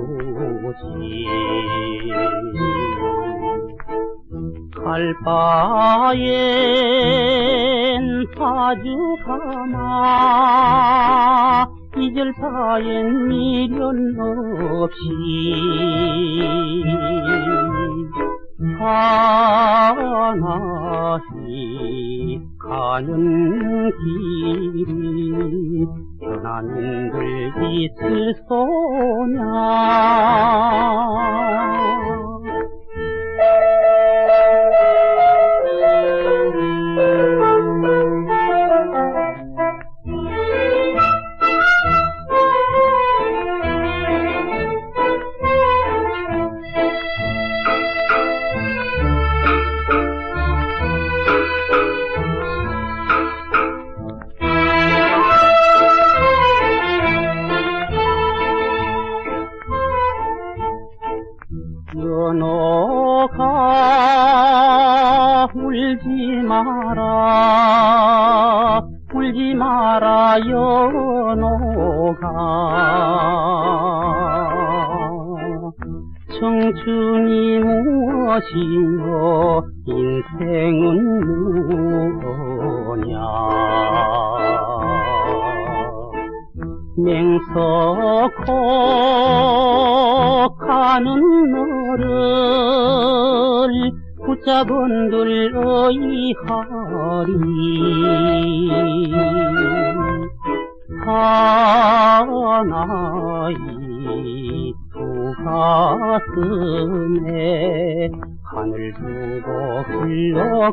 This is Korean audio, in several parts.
온 소지? 갈바엔 파주가마 이절파엔 미련 없이. 하나히 가는 길이 편안들 있을 소냐 하나이 두 가슴에 하늘 두고 흘러가오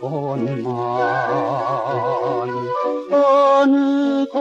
것만. 어느 곳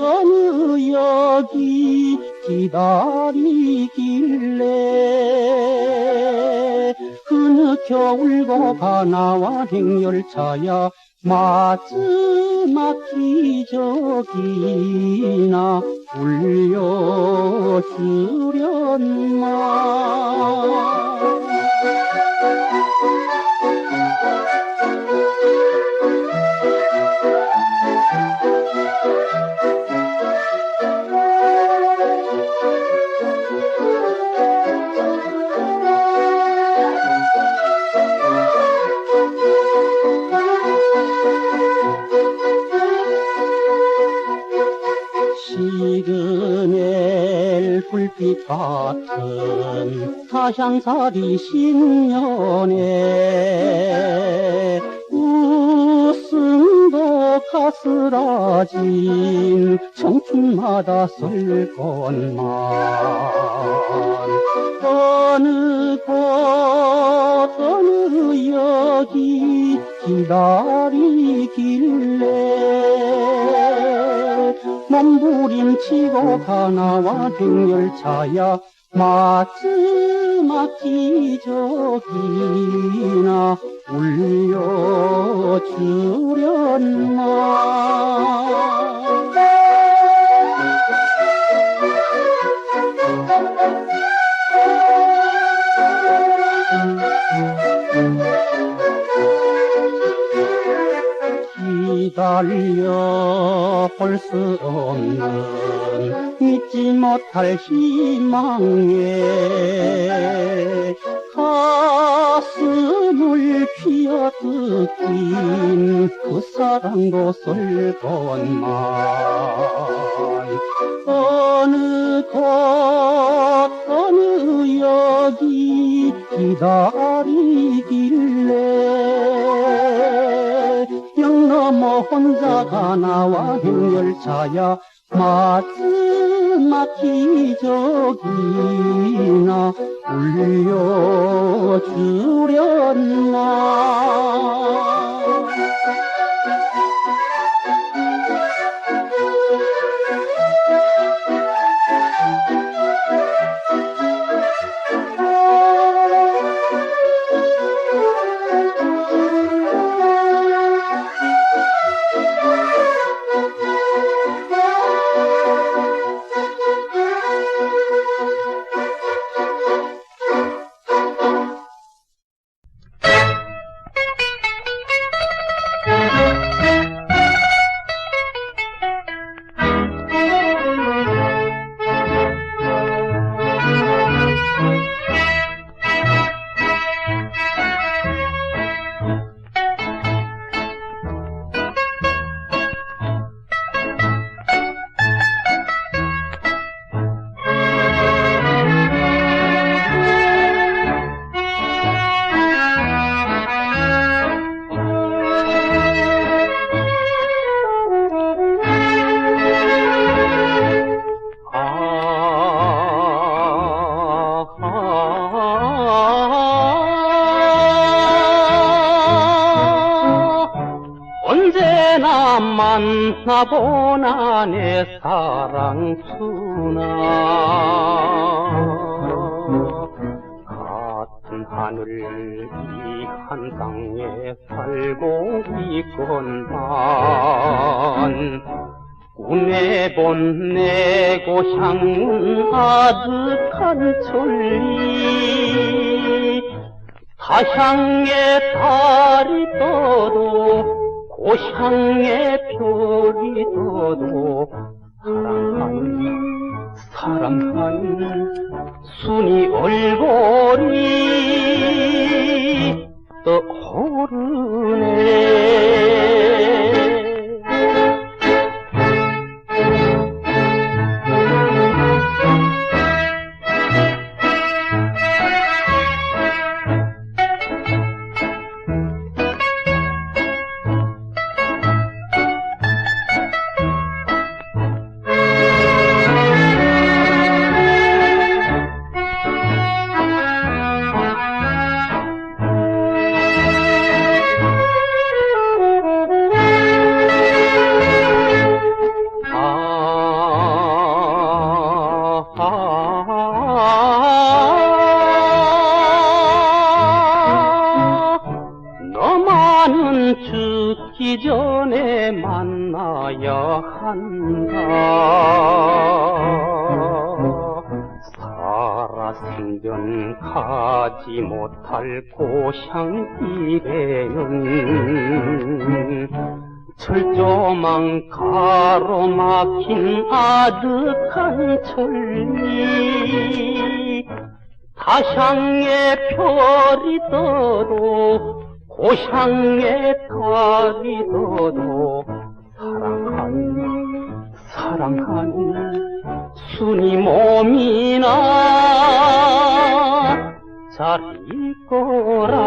어느 여기 기다리길래 그느 겨울고 가나와 행열차야 마지막 기적이나 울려주련마 같은 타향살이 신년에 웃음도 가스라진 청춘마다 쓸 것만. 어느 곳 어느 여기 기다리길래 몸부림치고 가나와 백열차야 마지막 기적이나 울려 기 다려 볼 수 없는 믿지 못할 희망에 가슴을 피어뜯긴 그 사랑도 슬건만 어느 곳 어느 여기 기다리길래 영 넘어 혼자 가 나와 행열차야. 마지막 기적이나 울려주렸나 만나보나 내 사랑수나. 같은 하늘 이 한 땅에 살고 있건만. 꿈에 본내 고향은 아득한 천리. 타향의 달이 떠도 고향의 떠도 사랑하는 사랑하는 순이 얼굴이 떠오르네 너만은 죽기 전에 만나야 한다. 살아 생전 가지 못할 고향 길에는 철조망 가로막힌 아득한 천리 타향의 별이 떠도 달이 떠도 사랑하는 사랑하는 순이 몸이나 잘 있거라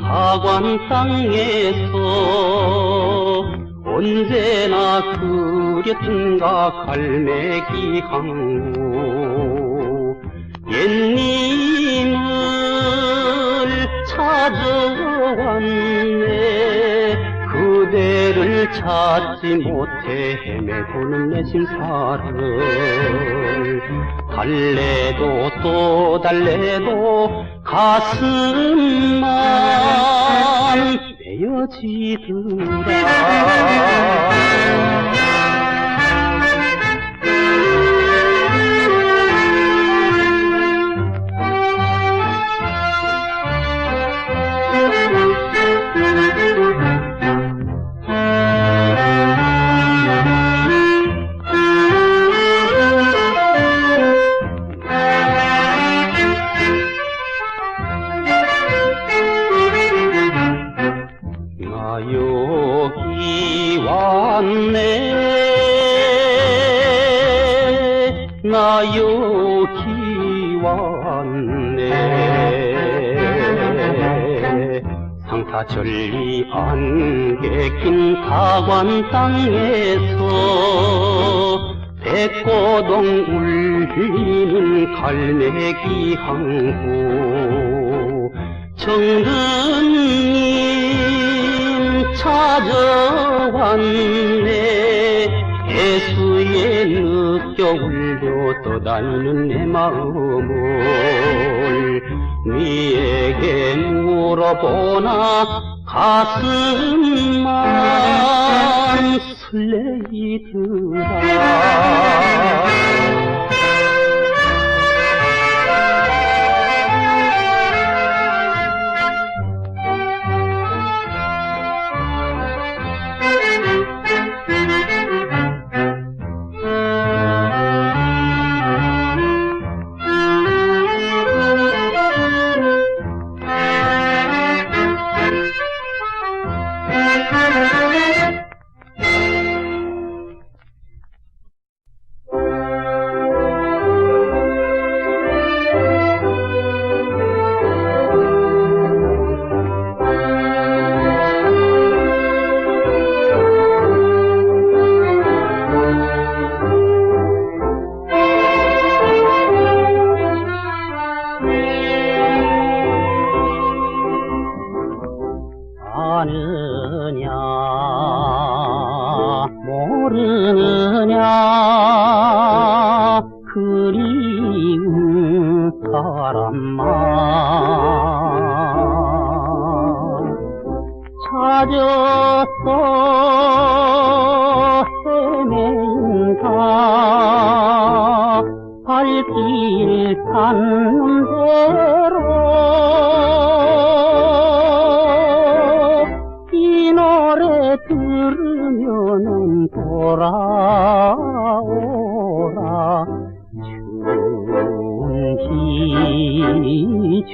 사관 땅에서 언제나 그렸던가 갈매기 항구 옛님을 찾아왔네. 그대를 찾지 못해 헤매도는 내 심사를 달래도 또 달래도 가슴만 메어지더라 사절리 안개 낀 사관 땅에서 백고동 울리는 갈매기 항구 정든님 찾아왔네. 애수에 느껴 울려 떠다니는 내 마음을 니에게 물어보나 가슴만 설레이더라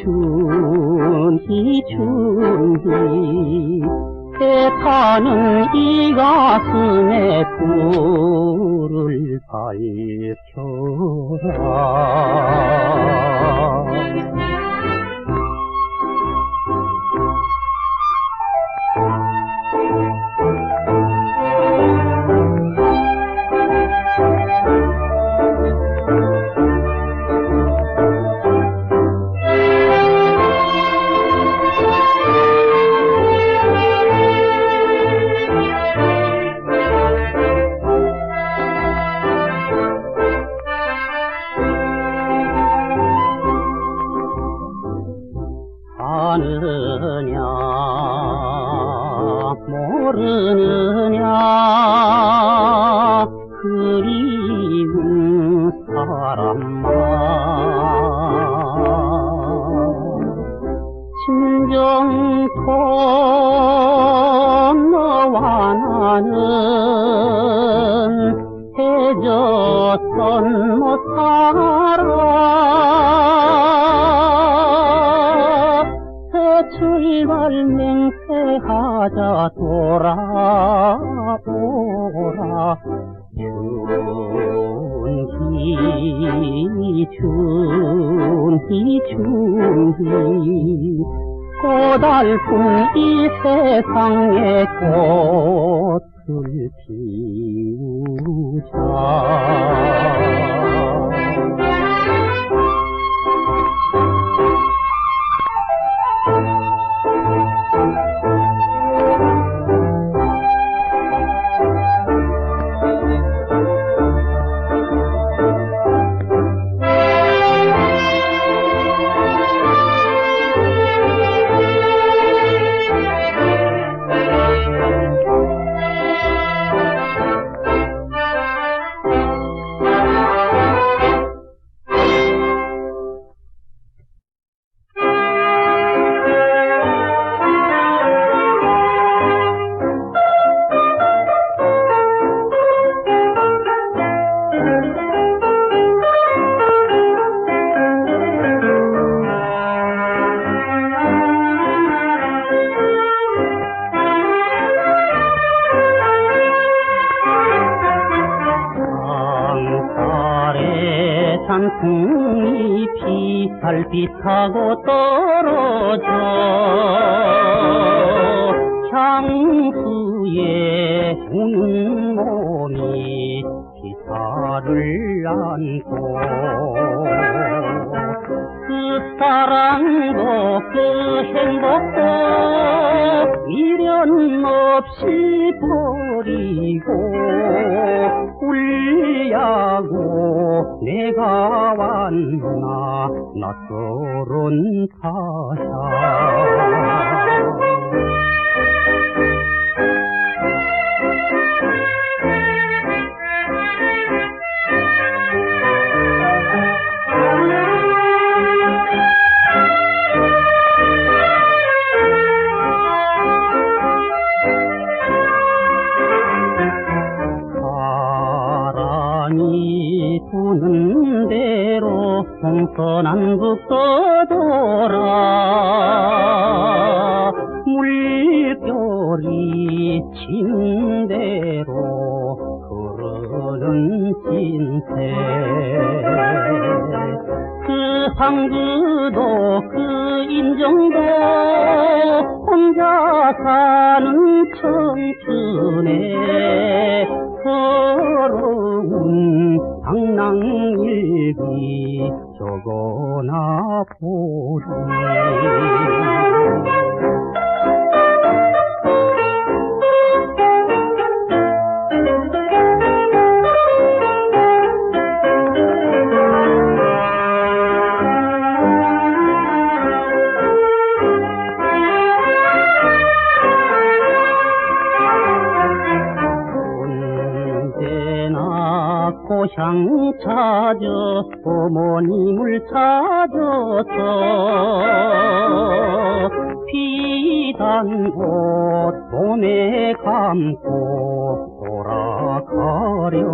춘희 춘희 애타는 이 가슴에 불 아느냐? 모르느냐? 그리운 사람만 진정토 너와 나는 해졌던 못살 맹세하자 돌아오라 바라보라 춘희 춘희 꽃알픈 이 세상에 꽃을 피우자 비살 바람이 부는 대로 동서남북 떠 돌아 물결이 치는 대로 흐르는 진세 그 황구도 그 인정도 혼자 사는 청춘에 서러운 방랑일기 적어 나 보리 고향 찾아 어머님을 찾아서 피단 옷 몸에 감고 돌아가려나.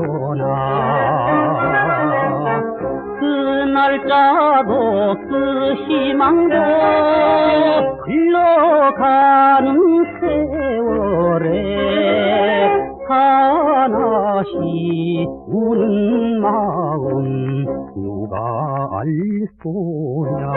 그 날짜도 그 희망도 흘러가는 세월에 하나씩 우는 마음 누가 알 소냐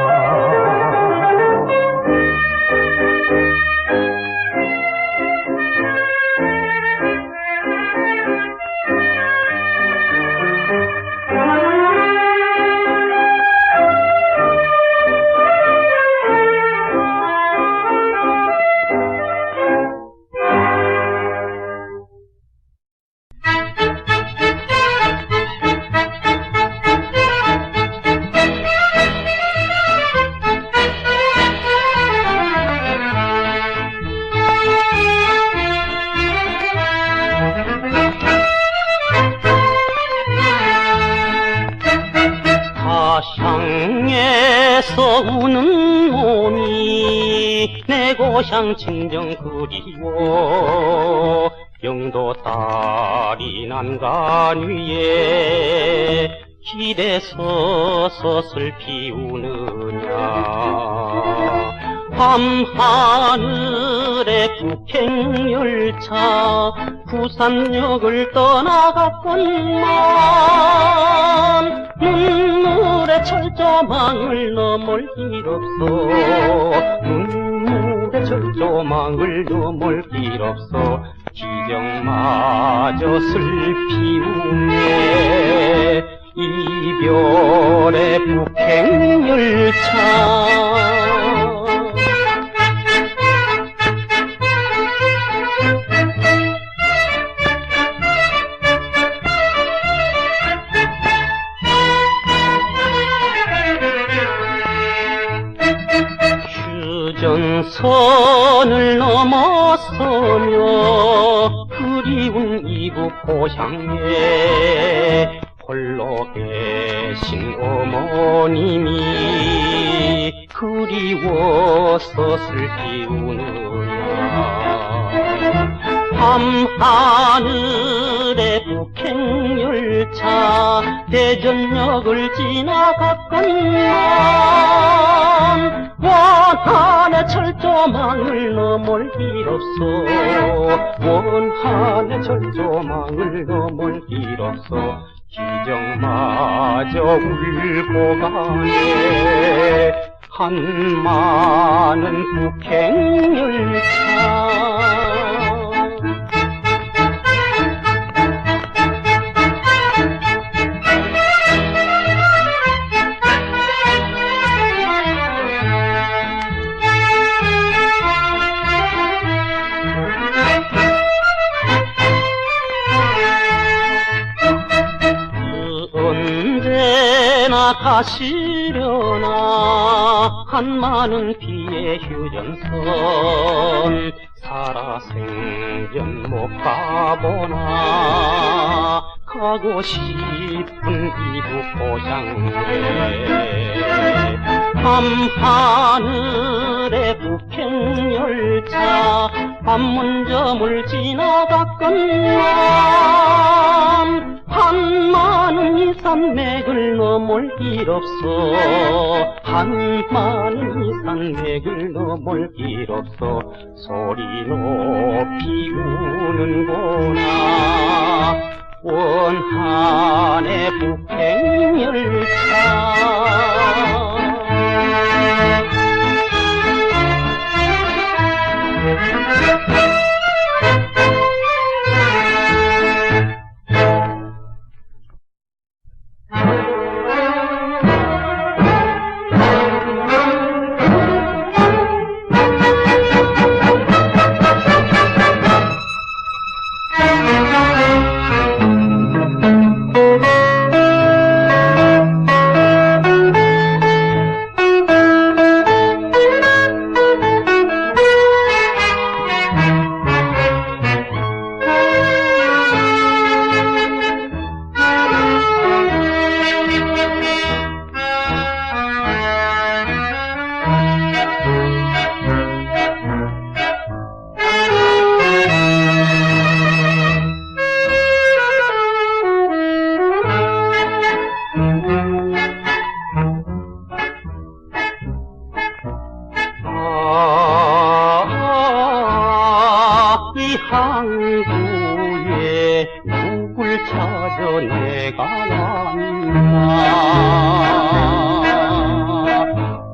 고향 친정 그리워 영도 딸이 난간 위에 길에 서서 슬피 우느냐. 밤하늘에 북행열차 부산역을 떠나갔건만 눈물의 철조망을 넘을 길 없어 눈물의 철조망을 넘을 길 없어. 기적마저 슬피 우네. 이별 지나갔건만 원한의 철조망을 넘을 길 없어. 원한의 철조망을 넘을 길 없어. 기적마저 울고 가네. 한많은 북행열차 언제나 가시려나 한많은 비의 휴전선 살아생전 못 가보나. 가고 싶은 이북 고향에 밤하늘의 북행 열차 관문점을 지나갔건만 넘을 길 없어. 한많은 이산맥을 넘을 길 없어. 소리 높이 우는구나 원한의 북행열차 항구에 누굴 찾아 내가 왔나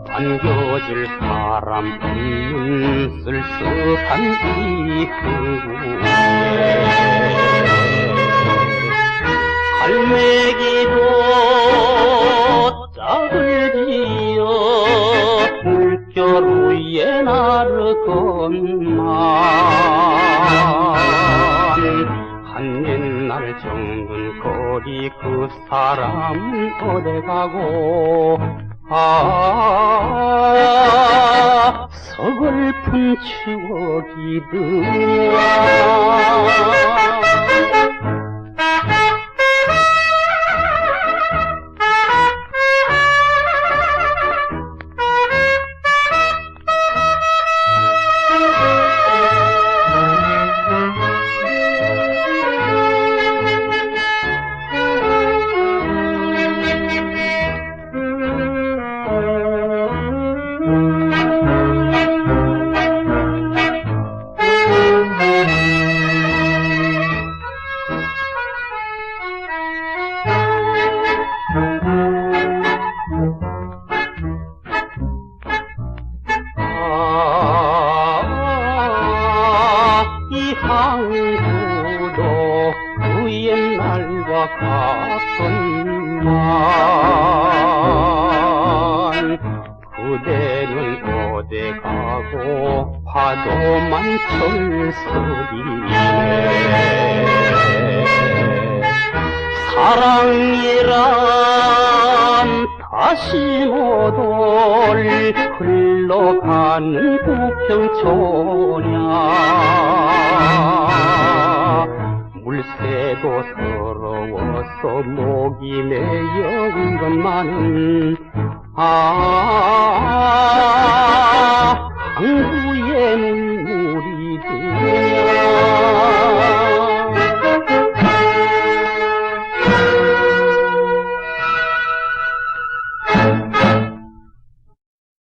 안겨줄 사람 없는 쓸쓸한 이 사람 어디 가고. 아 서글픈 추억이더라 같건만 그대는 어디 가고 파도만 철석이네. 사랑이란 다시 못 올 흘러가는 부평초냐 물새도 서러워서 목이 메여온 것만은 아 항구의 물